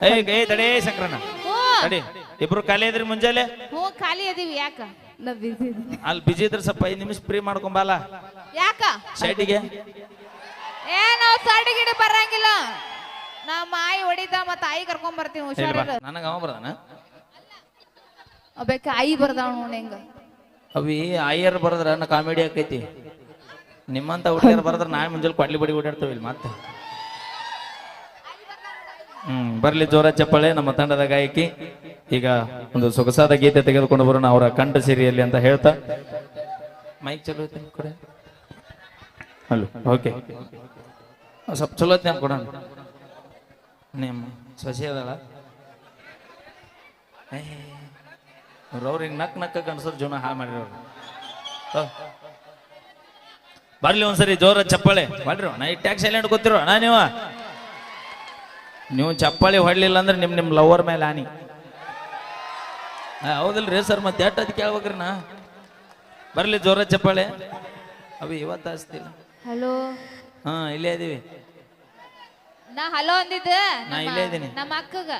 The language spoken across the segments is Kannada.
ಏ ಏ ತಡೇ ಶಂಕರನ ತಡಿ. ಇಬ್ರು ಖಾಲಿ ಇದ್ರಿ ಮುಂಜಾನೆ? ಹ್ಞೂ ಖಾಲಿ ಅದೀವಿ ಯಾಕ? ನಾ ಬಿಸಿ ಇದೀನಿ ಅಲ್ಲಿ ಬಿಜಿ ಇದ್ರೆ ಸ್ವಲ್ಪ ಐದು ನಿಮಿಷ ಫ್ರೀ ಮಾಡ್ಕೊಂಬಲ್ಲ ಯಾಕ? ಸೈಟಿಗೆ ಏ ನಾವು ಸೈಡ್ ಗಿಡ ಬರಂಗಿಲ್ಲ. ನಮ್ಮ ಆಯಿ ಹೊಡಿದ ಮತ್ತ ಆಯಿ ಕರ್ಕೊಂಡ್ ಬರ್ತೀವಿ ಹುಷಾರ ನನಗೆ ಅವ ಬರ್ದಾನ? ಬೇಕ ಆಯಿ ಬರ್ದಾವ ನೋಡಿ ಹೆಂಗ ಅವಿ ಆಯರ್ ಬರದ್ರ ನಾ ಕಾಮಿಡಿ ಆಕೈತಿ. ನಿಮ್ಮಂತ ಹುಡುಗಿಯರ್ ಬರದ್ರ ನಾಳೆ ಮುಂಜಾನೆ ಕೊಡ್ಲಿ ಬಡಿ ಓಡಾಡ್ತೇವಿ ಇಲ್ಲಿ ಮತ್ತೆ. ಹ್ಮ್, ಬರ್ಲಿ ಜೋರ ಚಪ್ಪಾಳೆ ನಮ್ಮ ತಂಡದ ಗಾಯಕಿ. ಈಗ ಒಂದು ಸೊಗಸಾದ ಗೀತೆ ತೆಗೆದುಕೊಂಡು ಬರೋಣ ಅವರ ಕಂಠ ಸಿರಿಯಲ್ಲಿ ಅಂತ ಹೇಳ್ತಾ. ಮೈಕ್ ಚಲೋ ಐತೆ ಕೊಡೆ? Hello okay. ಸ್ವಲ್ಪ ಚಲೋ ಐತೆ ಕೊಡೋಣ ನಿಮ್ಮ ಸೊಸೆ ಅದಳ ಅವ್ರು ನಕ್ ನಕ್ಕ ಕನ್ಸೋರ್ ಜೀವನ ಹಾ ಮಾಡಿರೋರು. ಬರ್ಲಿ ಒಂದ್ಸರಿ ಜೋರ ಚಪ್ಪಾಳೆ. ಮಾಡ್ರಿ ನಾ ಈ ಟ್ಯಾಕ್ಸ್ ನಾ ನೀವ? ನೀವು ಚಪ್ಪಾಳಿ ಹೊಡ್ಲಿಲ್ಲ ಅಂದ್ರೆ ನಿಮ್ ನಿಮ್ ಲವರ್ ಮೇಲೆ ಆನಿ ಹೌದಲ್ರಿ ಸರ್ ಮತ್ತೆ ಎಟ್ ಅದ್ ಕೇಳ್ಬೇಕ್ರಿ ನಾ? ಬರ್ಲಿ ಜೋರ ಚಪ್ಪಾಳೆ. ಅವಿ ಇವತ್ತು ಹಚ್ತಿಲ್ಲ ಹಲೋ ಹಾ ಇಲ್ಲೇ ಇದೀವಿ. ನಾ ಹಲೋ ಅಂದಿದ್ದೆ. ನಾ ಇಲ್ಲೇ ಇದೀನಿ. ನಮ್ಮ ಅಕ್ಕಗ.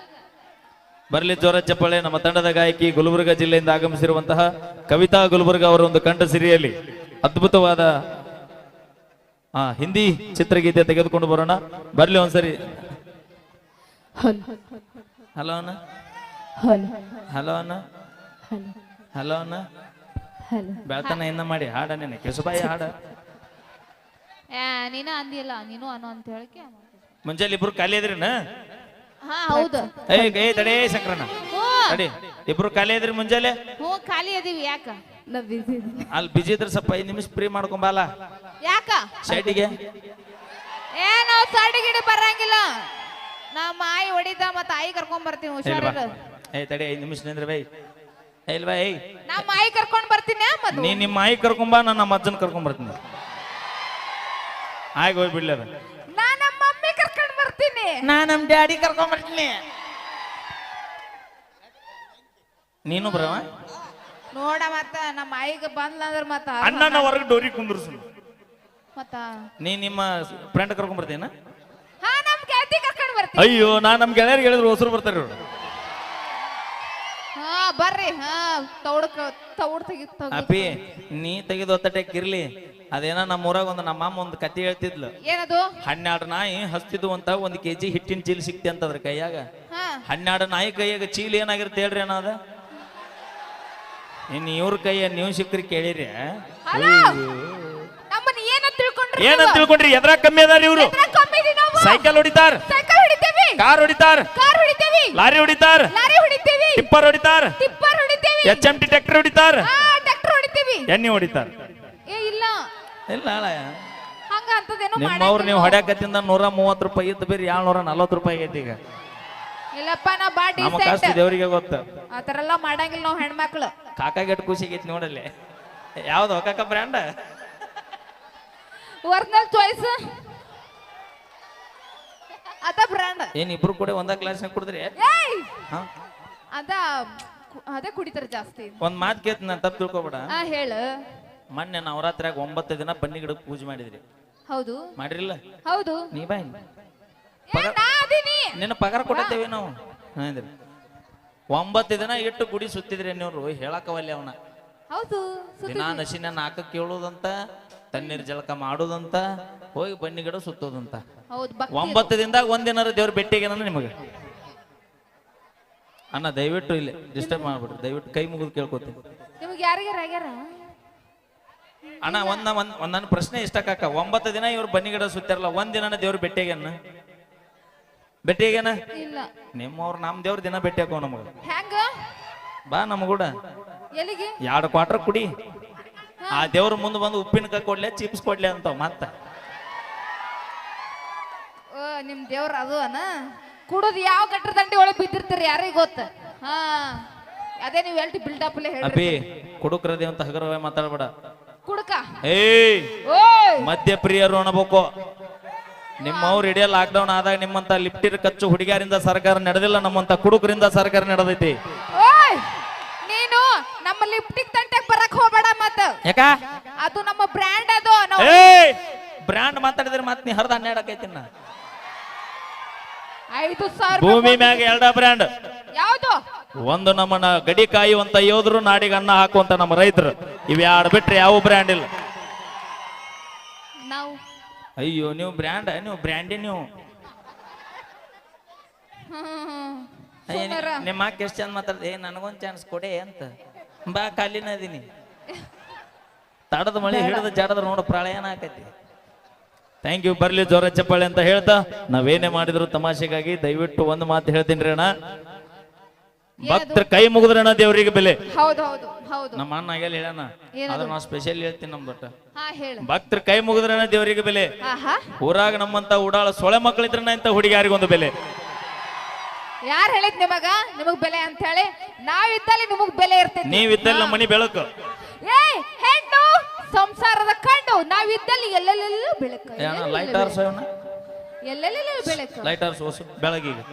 ಬರ್ಲಿ ಜೋರ ಚಪ್ಪಾಳೆ. ನಮ್ಮ ತಂಡದ ಗಾಯಕಿ ಗುಲ್ಬರ್ಗ ಜಿಲ್ಲೆಯಿಂದ ಆಗಮಿಸಿರುವಂತಹ ಕವಿತಾ ಗುಲ್ಬರ್ಗ ಅವರ ಒಂದು ಕಂಠ ಸಿರಿಯಲ್ಲಿ ಅದ್ಭುತವಾದ ಆ ಹಿಂದಿ ಚಿತ್ರಗೀತೆ ತೆಗೆದುಕೊಂಡು ಬರೋಣ. ಬರ್ಲಿ ಒಂದ್ಸರಿ. ಹಲೋ ಹಲೋ ಅಣ್ಣ. ಹಲೋ ಅಣ್ಣ. ಹಲೋ ಅಣ್ಣ. ಬೆಳತನ ಇನ್ನ ಮಾಡಿ ಹಾಡ ನೆನೆ. ಕೆಸುಬಾಯಿ ಹಾಡ. ಏ ನೀನು ಅಂದಿಲ್ಲ ನೀನು ಅನು ಅಂತ ಹೇಳಕ್ಕೆ ಮುಂಜಾನೆ ಇಬ್ರು ಖಾಲಿ ಇದ್ರಿನ? ಹಾ ಹೌದು. ಏ ಗೈ ತಡೆ ಶಂಕರಣ್ಣ. ಹ್ಞೂ. ತಡಿ. ಇಬ್ರು ಖಾಲಿ ಇದ್ರಿ ಮುಂಜಾನೆ? ಹ್ಞೂ ಖಾಲಿ ಇದೀವಿ ಯಾಕ? ನಾ ಬಿಜಿ ಅಲ್ಲಿ ಬಿಜಿ ಇದ್ರೆ ಸ್ವಲ್ಪ ಐದು ನಿಮಿಷ ಫ್ರೀ ಮಾಡ್ಕೊಂಬಲ್ಲ ಯಾಕ? ಸೈಟಿಗೆ ಏ ನಾವು ಸೈಡ್ ಗಿಡ ಬರಂಗಿಲ್ಲ. ನಮ್ಮ ಆಯಿ ಹೊಡಿದ ಮತ್ತ ಆಯಿ ಕರ್ಕೊಂಡ್ ಬರ್ತೀನಿ ಹುಷಾರಿರು. ಏ ತಡಿ ಐದು ನಿಮಿಷ ನಿಂದ್ರೆ ಬೈ. ಇಲ್ವಾ ಏಯ್. ನಮ್ಮ ಆಯಿ ಕರ್ಕೊಂಡ್ ಬರ್ತೀನಿ ಮತ್ತ ನೀ ನಿಮ್ಮ ಆಯಿ ಕರ್ಕೊಂಬಾ ನಾನು ನಮ್ಮ ಅಜ್ಜನ ಕರ್ಕೊಂಡ್ ಬರ್ತೀನಿ. ಆಯ್ತು ಹೋಗ್ಬಿಡ್ಲಿ ಅದ. ನಾ ನಮ್ಮ ಮಮ್ಮಿ ಕರ್ಕೊಂಡ್ ಬರ್ತೀನಿ. ನಾ ನಮ್ಮ ಡ್ಯಾಡಿ ಕರ್ಕೊಂಡ್ ಬರ್ತೀನಿ. ನೀನು ಬರವ? ನೋಡ ಮತ್ತ ನಮ್ಮ ಆಯಿಗೆ ಬಂದ್ಲ ಅಂದ್ರ ಮತ್ತ ಅಣ್ಣನ ಹೊರಗೆ ಡೋರಿ ಕುಂದ್ರಸು. ಮತ್ತ? ನೀ ನಿಮ್ಮ ಫ್ರೆಂಡ್ ಕರ್ಕೊಂಡ್ ಬರ್ತೀನ ಹಾ ನಮ್ ಗೆಳತಿ ಕರ್ಕೊಂಡ್ ಬರ್ತೀನಿ ಅಯ್ಯೋ ನಾ ನಮ್ಮ ಗೆಳೆಯರಿಗೆ ಹೇಳಿದ್ರು ಹೊಸರು ಬರ್ತಾರೆ ಇವ್ರು ಹಾ ಬರ್ರಿ. ಹಾ ತೌಡಕ ತೌಡ್ ತೆಗಿ ತಗೋ ಅಪ್ಪಿ ನೀ ತೆಗೆದು ಒತ್ತಟಕ್ಕೆ ಇರ್ಲಿ. ಅದೇನ ನಮ್ಮ ಊರಾಗ ಒಂದು ನಮ್ಮ ಅಮ್ಮ ಒಂದು ಕತೆ ಹೇಳ್ತಿದ್ಲು. ಏನದು? ಹನ್ನೆರಡು ನಾಯಿ ಹಸ್ತಿದ್ವು ಅಂತ ಒಂದು ಕೆಜಿ ಹಿಟ್ಟಿನ ಚೀಲ ಸಿಕ್ತಿ ಅಂತ ಅದ್ರ ಕೈಯಾಗ. ಹಾ. ಹನ್ನೆರಡು ನಾಯಿ ಕೈಯಾಗ ಚೀಲ ಏನಾಗಿರುತ್ತೆ ಹೇಳ್ರಿ ಅನ್ನೋದ ಇನ್ನು ಇವ್ರ ಕೈಯ ನೀವು ಸಿಕ್ಕ್ರಿ ಕೇಳಿರಿ ಹಲೋ? ನಮ್ಮನ್ನ ಏನಂತ ತಿಳ್ಕೊಂಡ್ರಿ ಏನಂತ ತಿಳ್ಕೊಂಡ್ರಿ? ಎದ್ರ ಕಮ್ಮಿ ಅದಾರ ಇವ್ರು? ಸೈಕಲ್ ಹೊಡಿತಾರ? ಕಾರ್ ಹೊಡಿತಾರ. ಕಾರ್ ಹೊಡಿತೇವಿ. ಲಾರಿ ಹೊಡಿತಾರ. ಲಾರಿ ಹೊಡಿತೇವಿ. ಟಿಪ್ಪರ್ ಹೊಡಿತಾರ. ಟಿಪ್ಪರ್ ಹೊಡಿತೇವಿ. ಎಚ್ ಎಂ ಟಿ ಟ್ರ್ಯಾಕ್ಟರ್ ಹೊಡಿತಾರ. ಆ ಟ್ರ್ಯಾಕ್ಟರ್ ಹೊಡಿತೇವಿ. ಎಣ್ಣೆ ಹೊಡಿತಾರ. ಏ ಇಲ್ಲ. ಇಲ್ಲ ಅಲ್ಲ ಹಂಗ ಅಂತದೇನು ನಿಮ್ಮವ್ರು ನೀವು ಹೊಡ್ಯಾಕತ್ತಿಂದ ನೂರ ಮೂವತ್ತು ರೂಪಾಯಿ ಇದ್ದು ಬೇರೆ ಏಳ್ನೂರ ನಲ್ವತ್ತು ರೂಪಾಯಿ ಐತಿ ಈಗ. ಇಲ್ಲಪ್ಪ ನಾ ಬಾ ನಮ್ಮ ಕಷ್ಟ ಡಿಸೆಂಟ್ ದೇವರಿಗೆ ಗೊತ್ತ. ಆ ಎಲ್ಲ ಮಾಡಂಗಿಲ್ಲ ನಾವು ಹೆಣ್ಮಕ್ಳು. ಕಾಕಾಗೆಟ್ ಖುಷಿ ಆಗೈತಿ ನೋಡಲ್ಲಿ. ಯಾವ್ದು ಕಾಕ ಬ್ರ್ಯಾಂಡ್ ಒರಿಜಿನಲ್ ಚಾಯ್ಸ್ ಅದ ಬ್ರ್ಯಾಂಡ್ ಏನ್ ಇಬ್ರು ಕೂಡ ಒಂದ ಕ್ಲಾಸ್ನಾಗ ಕುಡಿದ್ರಿ? ಏಯ್! ಹಾ? ಅದ ಅದೇ ಕುಡಿತಾರ ಜಾಸ್ತಿ. ಒಂದ್ ಮಾತು ಕೇಳ್ತ ನಾನು ತಪ್ಪು ತಿಳ್ಕೊಬೇಡ. ಆ ಹೇಳು. ಮೊನ್ನೆ ನವರಾತ್ರಿಯಾಗ ಒಂಬತ್ತು ದಿನ ಬನ್ನಿ ಗಿಡಕ್ಕೆ ಪೂಜೆ ಮಾಡಿದ್ರಿ. ಹೌದು. ಮಾಡಿರಲ್ಲ ಹೌದು. ನೀ ಬಾಯ್ ಏ, ನಾ ಅದೀನಿ. ನಿನ್ನ ಪಗಾರ ಕೊಡತ್ತೇವೆ ನಾವು. ಒಂಬತ್ತು ದಿನ ಇಟ್ಟು ಗುಡಿ ಸುತ್ತಿದ್ರಿ ನೀವು ಹೇಳಕ್ಕವಲ್ಲಿ ಅವನ. ಹೌದು ಸುತ್ತಿ- ದಿನಾ ನಸಿನ ನಾಕ ಕೇಳೋದಂತ ತಣ್ಣೀರ್ ಜಳಕ ಮಾಡೋದಂತ ಹೋಗಿ ಬನ್ನಿ ಗಿಡ ಸುತ್ತೋದಂತ. ಹೌದು ಭಕ್ತಿ ಒಂಬತ್ತು ದಿನದಾಗ ಒಂದಿನಾರ ದೇವ್ರ ಭೇಟಿಗೆ ನಿಮಗೆ? ಅಣ್ಣ ದಯವಿಟ್ಟು ಇಲ್ಲಿ ಡಿಸ್ಟರ್ಬ್ ಮಾಡ್ಬಿಡ್ರಿ ದಯವಿಟ್ಟು ಕೈ ಮುಗಿದು ಕೇಳ್ಕೊತೀನಿ. ನಿಮ್ಗೆ ಯಾರಿಗಾರ ಆಗ್ಯಾರ? ಅಣ್ಣ ಒಂದ್ ಒಂದ್ ಒಂದ್ ನನ್ನ ಪ್ರಶ್ನೆ ಇಷ್ಟ ಕಾಕ ಒಂಬತ್ತು ದಿನ ಇವ್ರು ಬನ್ನಿ ಗಿಡ ಸುತ್ತಾರಲ್ಲ ಒಂದ್ ದಿನ ದೇವ್ರ ಬೆಟ್ಟಿಗೆ ಭೇಟಿಯಾಗೇನ ಇಲ್ಲ. ನಿಮ್ಮವ್ರು ನಮ್ ದೇವ್ರ ದಿನ ಭೇಟಿ ಹಾಕೋ ನಮಗ. ಹೆಂಗ? ಬಾ ನಮಗೂಡ ಎಲ್ಲಿಗೆ? ಎರಡು ಕ್ವಾರ್ಟರ್ ಕುಡಿ. ಆ ದೇವ್ರ ಮುಂದೆ ಬಂದು ಉಪ್ಪಿನಕಾಯಿ ಕೊಡ್ಲೆ ಚಿಪ್ಸ್ ಕೊಡ್ಲೆ ಅಂತ ಮತ್ತ. ಓ ನಿಮ್ ದೇವ್ರ ಅದು ಅನ? ಕುಡೋದು ಯಾವ ಗಟ್ಟರ ದಂಡಿ ಒಳಗೆ ಬಿದ್ದಿರ್ತೀರಿ ಯಾರಿಗ ಗೊತ್ತ? ಹಾ. ಅದೇ ನೀವು ಎಲ್ಟಿ ಬಿಲ್ಡಪ್ ಹೇಳ್ರಿ ಅಪಿ ಕುಡುಕ್ರದೆ ಅಂತ ಹಗರವೇ ಮಾತಾಡ್ಬೇಡ. ಕುಡ್ಕ? ಏಯ್! ಪ್ರಿಯರು ಮದ್ಯಪ್ರಿಯರು ಅನ್ಬೇಕು. ನಿಮ್ಮವ್ರು ಇಡೀ ಲಾಕ್ಡೌನ್ ಆದಾಗ ನಿಮ್ಮಂತ ಲಿಫ್ಟಿರ್ ಕಚ್ಚು ಹುಡುಗಿಯರಿಂದ ಸರ್ಕಾರ ನಡೆದಿಲ್ಲ ನಮ್ಮಂತ ಕುಡುಕರಿಂದ ಸರ್ಕಾರ ನಡೆದೈತಿ. ಓಯ್! ನೀನು ನಮ್ಮ ಲಿಪ್ಟಿಕ್ ತಂಟೆಗ್ ಯಾಕ? ಅದು ನಮ್ಮ ಬ್ರ್ಯಾಂಡ್ ಅದು ನಾವು ಏಯ್! ಬ್ರ್ಯಾಂಡ್ ಮಾತಾಡಿದ್ರೆ ಮತ್ತೆ ನೀ ಹರಿದ ಹನ್ನೆರಡು ನಾ ಐದು ಸಾವಿರ ಭೂಮಿ ಮ್ಯಾಗ ಎರಡ ಬ್ರ್ಯಾಂಡ್ ಯಾವ್ದು? ಒಂದು ನಮ್ಮನ್ನ ಗಡಿ ಕಾಯುವಂತ ಯೋಧರು ನಾಡಿಗೆ ಅನ್ನ ಹಾಕುವಂತ ನಮ್ಮ ರೈತರು. ಇವ್ ಯಾರ ಬಿಟ್ರೆ ಯಾವ ಬ್ರ್ಯಾಂಡ್ ಇಲ್ಲ. ನಾವು ಅಯ್ಯೋ ನೀವು ಬ್ರ್ಯಾಂಡ್ ನೀವು ಬ್ರ್ಯಾಂಡೇ ನೀವು. ಹ್ಮ್. ಅಯ್ಯ. ನಿಮ್ಮ ಅಕ್ಕ ಎಷ್ಟು ಚಂದ ಮಾತಾಡ್ದೆ? ಏ ನನಗೊಂದು ಚಾನ್ಸ್ ಕೊಡೆ ಅಂತ. ಬಾ ಖಾಲಿನ ಅದೀನಿ ತಡದ ಮಳೆ ಹಿಡಿದ ಜಾಡದ ನೋಡ ಪ್ರಳಯನ ಆಕೈತಿ ಥ್ಯಾಂಕ್ ಯು ಬರ್ಲಿ ಜೋರ ಚಪ್ಪಾಳೆ ಅಂತ ಹೇಳ್ತಾ ನಾವೇನೇ ಮಾಡಿದ್ರು ತಮಾಷೆಗಾಗಿ ದಯವಿಟ್ಟು ಒಂದು ಮಾತು ಹೇಳ್ತೀನಿ ರೀ ಅಣ್ಣ. ಭಕ್ತರ ಕೈ ಮುಗಿದ್ರಣ್ಣ ದೇವರಿಗೆ ಬೆಲೆ. ನಮ್ಮ ಅಣ್ಣ ಆಗ್ಯಾಲ ಹೇಳಣ ಅದನ್ನ ಅದ್ರ ನಾವು ಸ್ಪೆಷಲ್ ಹೇಳ್ತೀನಿ ನಮ್ ದೊಡ್ಡ ಹೇಳು. ಭಕ್ತರ ಕೈ ಮುಗಿದ್ರಣ್ಣ ದೇವರಿಗೆ ಬೆಲೆ. ಊರಾಗ ನಮ್ಮಂತ ಉಡಾಳ ಸೊಳೆ ಮಕ್ಕಳಿದ್ರಣ್ಣ ಇಂತ ಹುಡುಗಿಯಾರಿಗೊಂದು ಬೆಲೆ. ಯಾರು ಹೇಳಿದ್ ನಿಮಗ? ನಿಮಗ್ ಬೆಲೆ ಅಂತ ಹೇಳಿ. ನಾವಿದ್ದಲ್ಲಿ ನಿಮಗ್ ಬೆಲೆ ಇರ್ತೀವಿ ನೀವಿದ್ದಲ್ಲಿ ನಮ್ಮ ಮನಿ ಬೆಳಕು. ಏ ಸಂಸಾರದ ಕಂಡು ನಾವಿದ್ದಲ್ಲಿ ಎಲ್ಲೆಲ್ಲೆಲ್ಲೂ ಬೆಳಕು. ಲೈಟ್ ಆರ್ಸೋಣ ಎಲ್ಲೆಲ್ಲೆಲ್ಲೂ ಬೆಳಕು. ಲೈಟ್ ಆರ್ಸೋಸು ಬೆಳಗಿಗೆ.